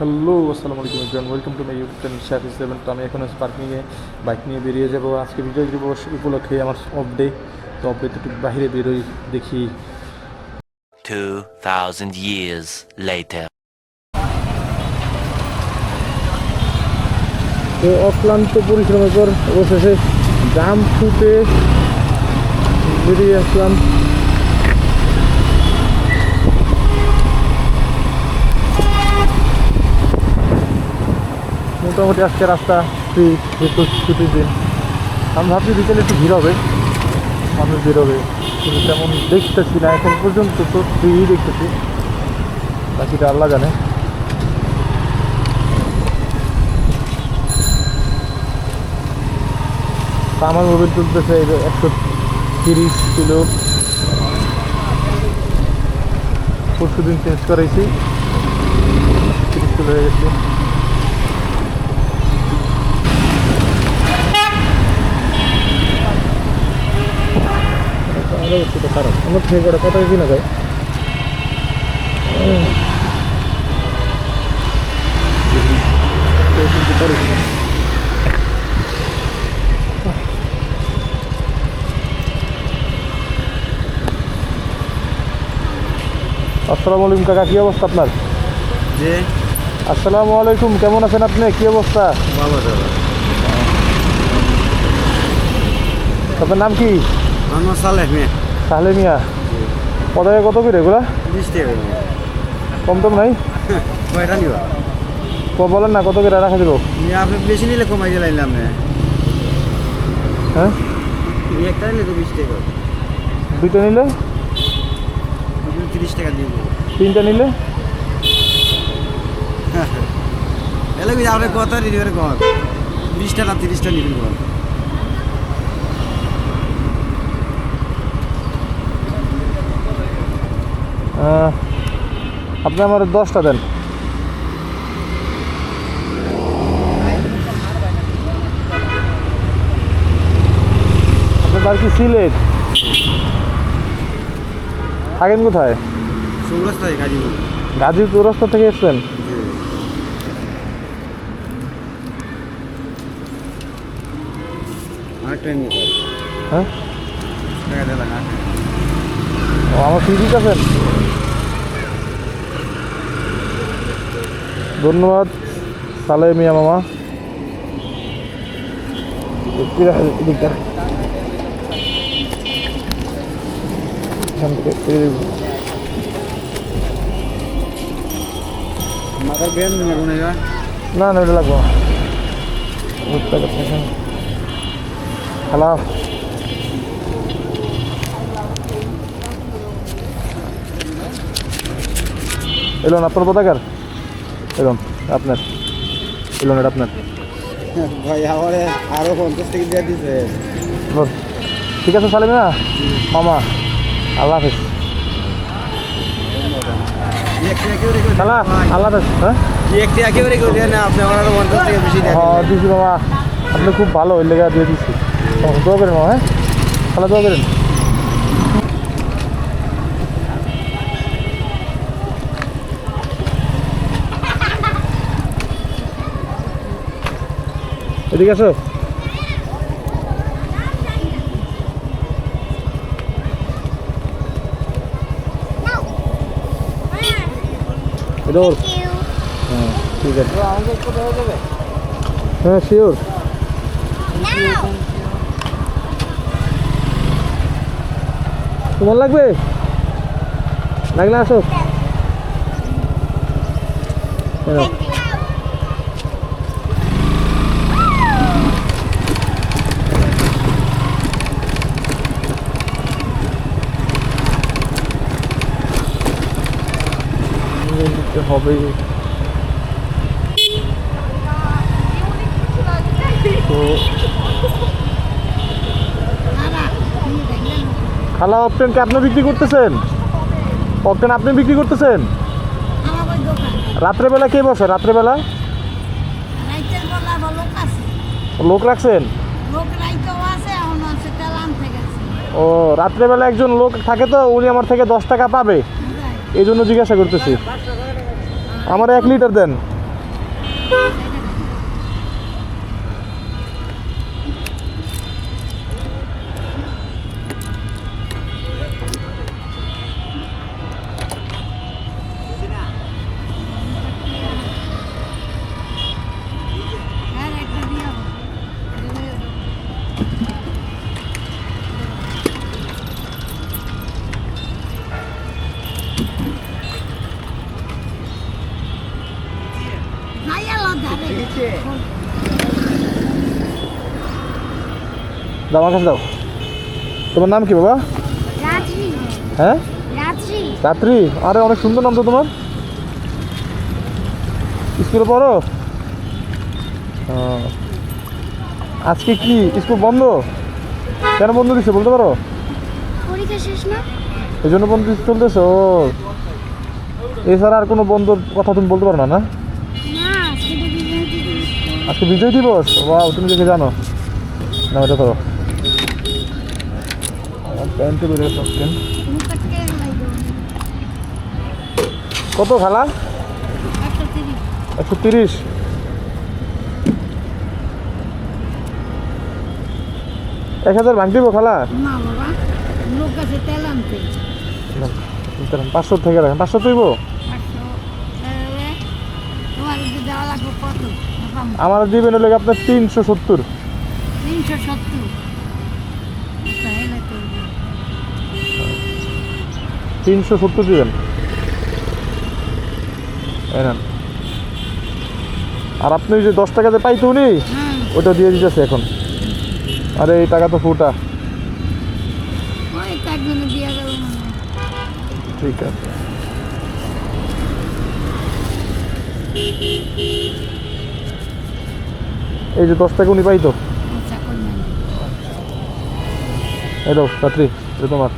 Hello আসসালামু আলাইকুম everyone welcome to my YouTube channel Shafi seven তো আমি এখন আছি পার্কিংয়ে বাইক নিয়ে বেরিয়ে যাব। আজকে বিজয় দিবস উপলক্ষে আমার অফ ডে তো অফ ডেতে একটু বাইরে বেরোই দেখি। 2,000 years later. তো অক্লান্ত পরিশ্রমের পর অবশেষে জাম ছুটে বেরিয়ে আসলাম। মোটামুটি আজকে রাস্তা ফ্রি, যেহেতু ছুটির দিন। আমি ভাবছি বিকেলে একটু ভিড় হবে। মানুষ বেরোবে কিন্তু তেমন দেখতেছি না। এখন পর্যন্ত তো ফ্রি দেখতেছি। বাকিটা আল্লাহ জানে। আমার মোবাইল তুলতেছে একশো তিরিশ কিলো। পরশু দিন চেঞ্জ করাইছি। তিরিশ কিলো হয়ে গেছে। খারাপ আমার থেকে করে কত কিনা যায় আসসালামু আলাইকুম কাকা কি অবস্থা আপনার? যে আসসালামু আলাইকুম কেমন আছেন আপনি? কি অবস্থা? ভালো দাদা আপনার নাম কি? আমার সালেহ মেয়ে। তাহলে মিয়া? পদায় কত করে এগুলা? বিশ টাকা কম টম নাই? কয়টা নিবা? ক- বলেন না কত করে রাখা দেবো আপনি বেশি নিলে কমাই দিলাম না হ্যাঁ? একটা নিলে তো বিশ টাকা। দুইটা নিলে? তিরিশ টাকা দিয়ে দেবো। তিনটা নিলে? এলে কি আপনি কত নিবে কম? বিশটা না তিরিশটা নিবেন কম? আপনি আমার দশটা দেন। আপনার বাড়ি কি সিলেট? থাকেন কোথায়? চৌরাস্তায় গাজীপুর। চৌরাস্তা থেকে এসছেন। হ্যাঁ? আমার ফিজিক আছেন ধন্যবাদ। সালে মিয়া মামা। এদিকটা এখান থেকে ছেড়ে দেব। মাথার বেন নেব না এবার? না না ওটা লাগবো না। ভুট্টা করতে হ্যালো এলন আপনার পতাকার? এলন আপনার এলন এটা আপনার। ভাই আমার আরও পঞ্চাশ টাকা দিয়ে দিছে। ঠিক আছে সালিম না মামা আল্লাহ হাফিজ। ভাই। আল্লাহ হাফিজ হ্যাঁ? হ্যাঁ দিছি মামা। আপনি খুব ভালো ওই লেগে দিয়ে দিচ্ছি দোয়া করেন মামা হ্যাঁ? খালা দোয়া করেন। এদিকে আসো। হ্যাঁ ঠিক আছে। হয়ে যাবে? হ্যাঁ শিওর তোমার লাগবে? লাগলে আসো। দিতে হবে। তো খালা অপটেন কি আপনি বিক্রি করতেছেন? অপটেন আপনি বিক্রি করতেছেন? রাত্রেবেলা কে বসে? রাত্রেবেলা? বেলা লোক রাখছেন? ও, রাত্রেবেলা একজন লোক থাকে তো, উনি আমার থেকে দশ টাকা পাবে। এই জন্য জিজ্ঞাসা করতেছি। আমার এক লিটার দেন। দাও আমার কাছে দাও। তোমার নাম কি বাবা? হ্যাঁ? রাত্রি। রাত্রি? আরে অনেক সুন্দর নাম তো তোমার। স্কুলে পড়ো? আজকে কি? স্কুল বন্ধ? কেন বন্ধ দিচ্ছে বলতে পারো? পরীক্ষা শেষ না? এই জন্য বন্ধ চলতেছে ও। এছাড়া আর কোনো বন্ধুর কথা তুমি বলতে পারো না না? আজকে বিজয় দিবস? ওয়াও তুমি দেখে জানো। না এটা ধরো। প্যান্টে বেরোয় সবকেন কত খালা? একশো তিরিশ। এক হাজার ভাঙ দিব খালা? পাঁচশো থেকে রাখেন। পাঁচশো তুইব? আমার দিবেন হলে আপনার তিনশো সত্তর। তিনশো সত্তর। তিনশো সত্তর দিবেন। আর আপনি ওই যে দশ টাকাতে পাইতো উনি ওটা দিয়ে দিতেছে এখন। আরে এই টাকা তো ফুটা। ঠিক আছে। এই যে দশ টাকা উনি আচ্ছা এই দাও রাত্রি এটা তোমার।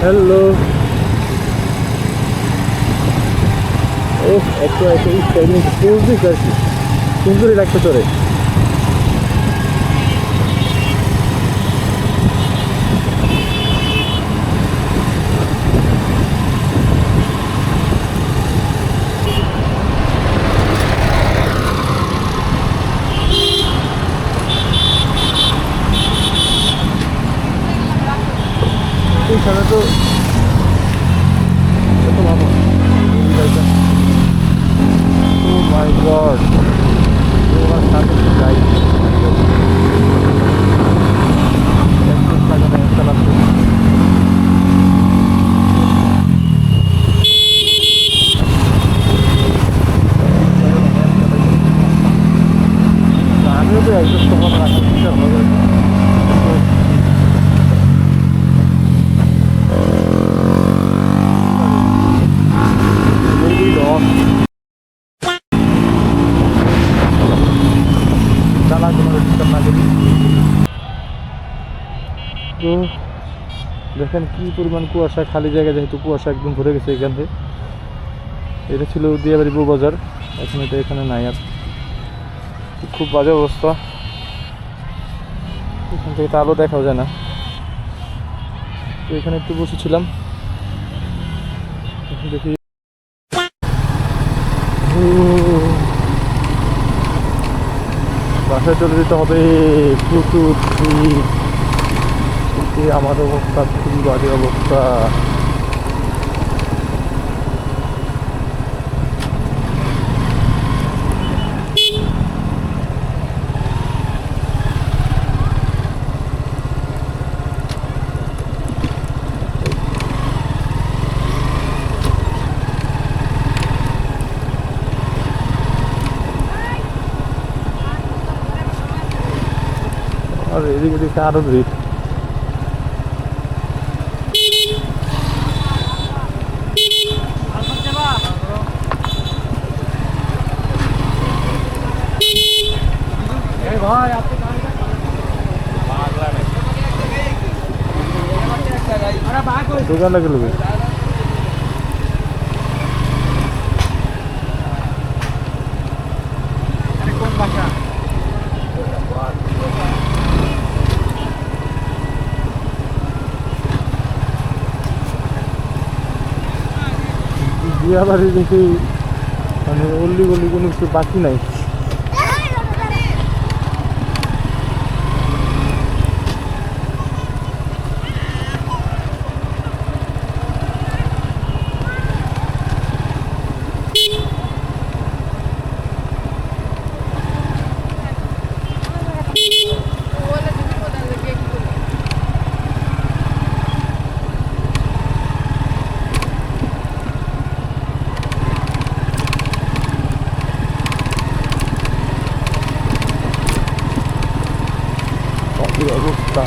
হ্যালো ও একটু একটু স্টাইলিং পোজ দিস আর কি সুন্দরই লাগতে চলে এইখানে তো এত ভালো। ও মাই গড সাথে যাই একদম লাগানো একটা লাগবে আমিও তো একদম তখন রাখার চেষ্টা হবে Maybe not. জানা কোনো ডিস্টার্ব না করি তো দেখেন কি পরিমাণ কুয়াশা, খালি জায়গা যেহেতু কুয়াশা একদম ভরে গেছে এখান থেকে। এটা ছিল দিয়াবাড়ি বাজার এখন এটা এখানে নাই আর খুব বাজে অবস্থা। এখান থেকে তো আলো দেখাও যায় না। তো এখানে একটু বসেছিলাম। দেখি। বাসায় চলে যেতে হবে। প্রচুর শীতে আমার অবস্থা খুবই বাজে অবস্থা। আর এদিকে দিকে আরও ভিড়। দোকান গেলবি বিয়া বাড়ি দেখি মানে অল্লি গলি কোনো কিছু বাকি নাই।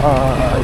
ባይ።